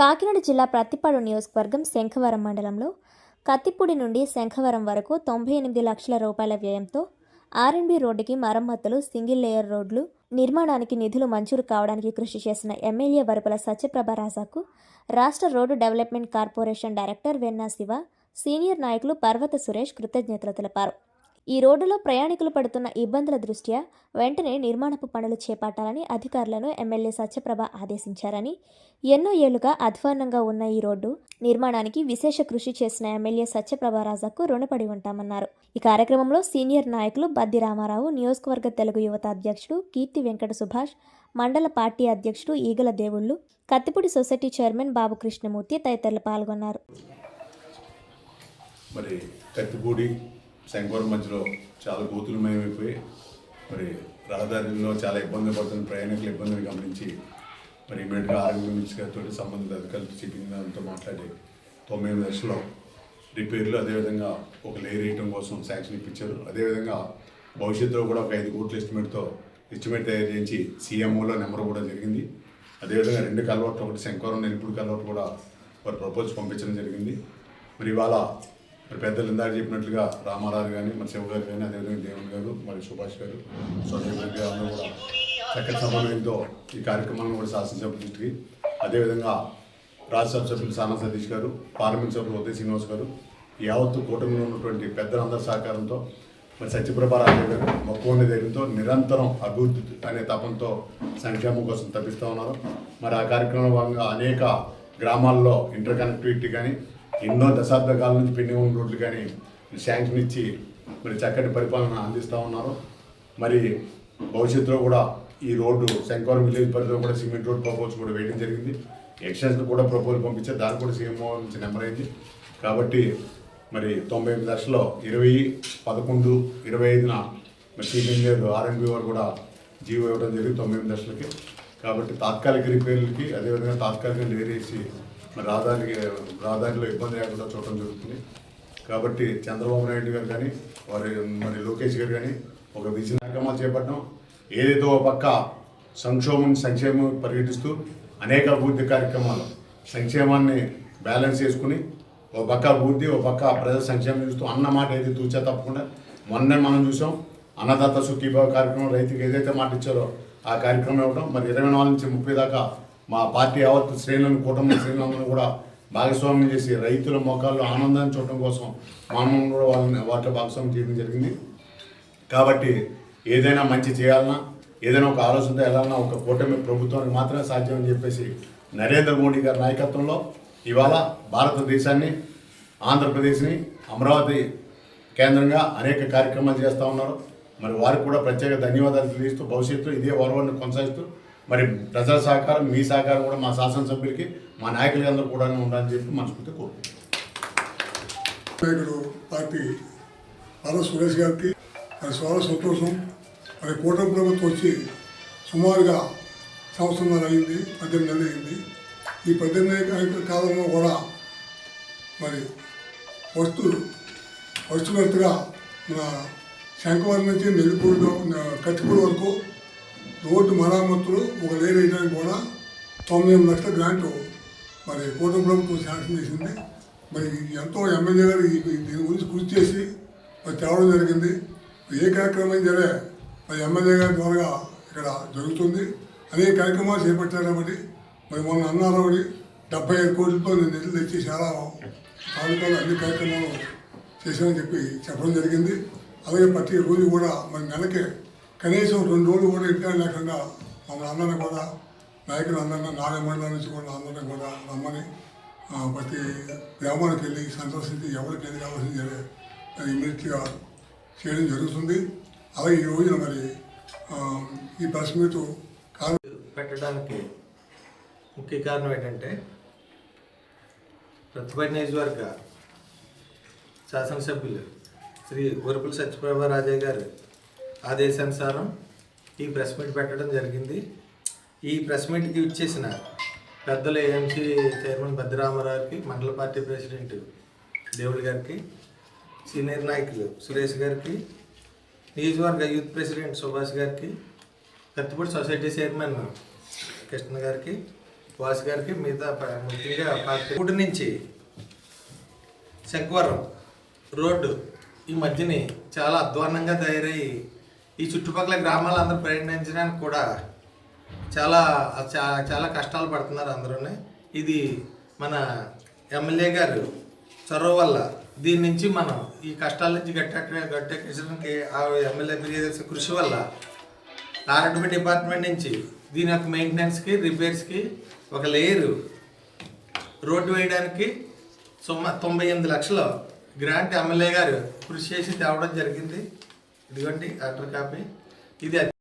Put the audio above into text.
కాకినాడ జిల్లా ప్రత్తిపాడు నియోజకవర్గం శంఖవరం మండలంలో కత్తిపూడి నుండి శంఖవరం వరకు తొంభై ఎనిమిది లక్షల రూపాయల వ్యయంతో ఆర్ఎండ్బి రోడ్డుకి మరమ్మతులు సింగిల్ లేయర్ రోడ్లు నిర్మాణానికి నిధులు మంజూరు కావడానికి కృషి చేసిన ఎమ్మెల్యే వరపుల సత్యప్రభ రాజాకు రాష్ట్ర road development corporation director Venna Siva senior నాయకులు పర్వత సురేష్ కృతజ్ఞతలు తెలిపారు. ఈ రోడ్డులో ప్రయాణికులు పడుతున్న ఇబ్బందుల దృష్ట్యా వెంటనే నిర్మాణపు పనులు చేపట్టాలని అధికారులను ఎమ్మెల్యే సత్యప్రభ ఆదేశించారని ఎన్నో ఏళ్ళుగా అధ్వాన్నంగా ఉన్న ఈ రోడ్డు నిర్మాణానికి విశేష కృషి చేసిన ఎమ్మెల్యే సత్యప్రభ రాజాకు రుణపడి ఉంటామన్నారు. ఈ కార్యక్రమంలో సీనియర్ నాయకులు బద్ది రామారావు నియోజకవర్గ తెలుగు యువత అధ్యక్షుడు కీర్తి వెంకట సుభాష్ మండల పార్టీ అధ్యక్షుడు ఈగల దేవుళ్ళు కత్తిపూడి సొసైటీ చైర్మన్ బాబు కృష్ణమూర్తి తదితరులు పాల్గొన్నారు. మరి కత్తిపూడి శంకవరం మధ్యలో చాలా గోతులమయమైపోయి మరి రహదారిలో చాలా ఇబ్బంది పడుతున్న ప్రయాణికుల ఇబ్బందిని గమనించి మరి ఇమీడియట్గా ఆరోగ్య మినిస్టర్ గారితో సంబంధిత అధికారులతో సిట్టింగ్ మాట్లాడి తొంభై ఎనిమిది లక్షలు రిపేర్లు అదేవిధంగా ఒక లేయర్ వేయటం కోసం శాంక్షన్ ఇప్పించారు. అదేవిధంగా భవిష్యత్తులో కూడా ఒక ఐదు కోట్ల ఎస్టిమేట్తో ఎస్టిమేట్ తయారు చేయించి సీఎంఓలో నెంబర్ కూడా జరిగింది. అదేవిధంగా రెండు కలవట్లు ఒకటి శంకవరం నెలుపుడు కలవట్లు కూడా వారు ప్రపోజ్ పంపించడం జరిగింది. మరి ఇవాళ మరి పెద్దలు ఇందాక చెప్పినట్లుగా రామారావు కానీ మరి శివ గారు కానీ అదేవిధంగా దేవుని గారు మరి సుభాష్ గారు సోదరి గారు అందరూ కూడా చక్కటి సమన్వయంతో ఈ కార్యక్రమాలను కూడా శాసనసభ దృష్టికి అదేవిధంగా రాజ్యసభ సభ్యులు సానా సతీష్ గారు పార్లమెంట్ సభ్యులు ఉదయ్ శ్రీనివాస్ గారు యావత్తు కూటమిలో ఉన్నటువంటి పెద్దలందరి సహకారంతో మరి సత్యప్రభారాజు గారు మక్కువ ధైర్యంతో నిరంతరం అభివృద్ధి అనే తపంతో సంక్షేమం కోసం తప్పిస్తూ ఉన్నారు. మరి ఆ కార్యక్రమంలో భాగంగా అనేక గ్రామాల్లో ఇంటర్ కనెక్టివిటీ కానీ ఎన్నో దశాబ్ద కాలం నుంచి పెండింగ్ ఉన్న రోడ్లు కానీ శాంక్షన్ ఇచ్చి మరి చక్కటి పరిపాలన అందిస్తూ ఉన్నారు. మరి భవిష్యత్తులో కూడా ఈ రోడ్డు శంకవరం విలేజ్ పరిధిలో కూడా సిమెంట్ రోడ్ ప్రపోజ్ కూడా వేయడం జరిగింది. ఎక్స్టెన్షన్ కూడా ప్రపోజల్ పంపించారు. దాని కూడా సీఎంఓ నుంచి నెంబర్ అయింది. కాబట్టి మరి తొంభై ఎనిమిది లక్షల్లో ఇరవై పదకొండు ఇరవై ఐదున మరి చీఫ్ ఇంజనీర్ ఆర్ఎండ్బి వారు కూడా జీవో ఇవ్వడం జరిగింది తొంభై ఎనిమిది లక్షలకి. కాబట్టి తాత్కాలిక రిపేర్లకి అదేవిధంగా తాత్కాలికంగా లేరేసి మరి రహదారికి రహదారిలో ఇబ్బంది లేకుండా చూడటం జరుగుతుంది. కాబట్టి చంద్రబాబు నాయుడు గారు కానీ వారి మరి లోకేష్ గారు కానీ ఒక విజయ కార్యక్రమాలు చేపట్టడం ఏదైతే ఒక పక్క సంక్షోభం సంక్షేమం పర్యటిస్తూ అనేక అభివృద్ధి కార్యక్రమాలు సంక్షేమాన్ని బ్యాలెన్స్ చేసుకుని ఒక పక్క అభివృద్ధి ఒక పక్క ప్రజల సంక్షేమం చూస్తూ అన్న మాట ఏది తూచా తప్పకుండా మొన్నే మనం చూసాం అన్నదాత సుఖీభావ కార్యక్రమం రైతుకి ఏదైతే మాట ఇచ్చారో ఆ కార్యక్రమం ఇవ్వడం మరి ఇరవై నాలుగు నుంచి ముప్పై దాకా మా పార్టీ యావత్ శ్రేణులను కూటమి శ్రేణులందరూ కూడా భాగస్వామ్యం చేసి రైతుల మొఖాల్లో ఆనందాన్ని చూడటం కోసం మనం కూడా వాళ్ళని వాటిలో భాగస్వామ్యం చేయడం జరిగింది. కాబట్టి ఏదైనా మంచి చేయాలన్నా ఏదైనా ఒక ఆలోచనతో వెళ్ళాలన్నా ఒక కూటమి ప్రభుత్వానికి మాత్రమే సాధ్యం అని చెప్పేసి నరేంద్ర మోడీ గారి నాయకత్వంలో ఇవాళ భారతదేశాన్ని ఆంధ్రప్రదేశ్ని అమరావతి కేంద్రంగా అనేక కార్యక్రమాలు చేస్తూ ఉన్నారు. మరి వారికి కూడా ప్రత్యేక ధన్యవాదాలు తెలియజేస్తూ భవిష్యత్తులో ఇదే వరవడిని కొనసాగిస్తూ మరి ప్రజల సహకారం మీ సహకారం కూడా మా శాసనసభ్యులకి మా నాయకులకి అందరూ కూడా ఉండాలని చెప్పి మనస్ఫూర్తి కోరుకుంటున్నాం పార్టీ ఆర్ఎస్ సురేష్ గారికి మరి చాలా సంతోషం. మరి కూటమి ప్రభుత్వం వచ్చి సుమారుగా సంవత్సరంన్నర అయింది పద్దెనిమిది నెలలు అయింది. ఈ పద్దెనిమిది కాలంలో కూడా మరి వస్తు వస్తున్నట్టుగా మన శంఖవరం నుంచి నెల్లిపూడిలో కత్తిపూడి వరకు రోడ్డు మరామతులు ఒక లేన్ వేయడానికి కూడా తొమ్మిది ఎనిమిది లక్షల గ్రాంట్ మరి కూటమి ప్రభుత్వం శాంక్షన్ చేసింది. మరి ఎంతో ఎమ్మెల్యే గారు దీని గురించి కృషి చేసి మరి తేవడం జరిగింది. ఏ కార్యక్రమం జరిగే మరి ఎమ్మెల్యే గారి ద్వారా ఇక్కడ జరుగుతుంది. అనేక కార్యక్రమాలు చేపట్టారు కాబట్టి మరి మొన్న అన్నారావుడి డెబ్బై ఐదు కోట్లతో నేను నిధులు తెచ్చి చాలా తాలూకాలు అన్ని కార్యక్రమాలు చేశామని చెప్పి చెప్పడం జరిగింది. అలాగే ప్రతి రోజు కూడా మరి నెలకి కనీసం రెండు రోజులు కూడా ఇంటికాడ లేకుండా మమ్మల్ని అందరినీ కూడా నాయకులు అందరినీ నాలుగు మండలం నుంచి కూడా అందరినీ కూడా రమ్మని ప్రతి గ్రామానికి వెళ్ళి సందర్శించి ఎవరికి ఏది కావాల్సింది అది ఇమీడియట్గా చేయడం జరుగుతుంది. అలాగే ఈ రోజున మరి ఈ ప్రెస్ మీట్ కారణం పెట్టడానికి ముఖ్య కారణం ఏంటంటే ప్రతిపడి నియోజకవర్గ శాసనసభ్యులు శ్రీ ఉరుపుల సత్యప్రభ రాజయ్య గారు ఆదేశానుసారం ఈ ప్రెస్ మీట్ పెట్టడం జరిగింది. ఈ ప్రెస్ మీట్కి ఇచ్చేసిన పెద్దల ఏఎంసీ చైర్మన్ భద్రరామారావుకి మండల పార్టీ ప్రెసిడెంట్ దేవుడి గారికి సీనియర్ నాయకులు సురేష్ గారికి నియోజకవర్గ యూత్ ప్రెసిడెంట్ సుభాష్ గారికి కత్తిపూడి సొసైటీ చైర్మన్ కృష్ణ గారికి వాసు గారికి మిగతా ముఖ్యంగా పార్టీ ఇప్పటి నుంచి శంకవరం రోడ్డు ఈ మధ్యని చాలా అధ్వాన్నంగా తయారయ్యి ఈ చుట్టుపక్కల గ్రామాలందరూ ప్రయాణించడానికి కూడా చాలా చాలా కష్టాలు పడుతున్నారు అందరూ ఇది మన ఎమ్మెల్యే గారు చొరవ వల్ల దీని నుంచి మనం ఈ కష్టాల నుంచి గట్టెక్క గట్టెక్కించడానికి ఆ ఎమ్మెల్యే చేసే కృషి వల్ల ఆర్ఎండ్బి డిపార్ట్మెంట్ నుంచి దీని యొక్క మెయింటెనెన్స్కి రిపేర్స్కి ఒక లేయరు రోడ్డు వేయడానికి సుమ తొంభై ఎనిమిది లక్షలు గ్రాంట్ ఎమ్మెల్యే గారు కృషి చేసి తేవడం జరిగింది. ఇదిగోండి ఆర్డర్ కాపీ. ఇది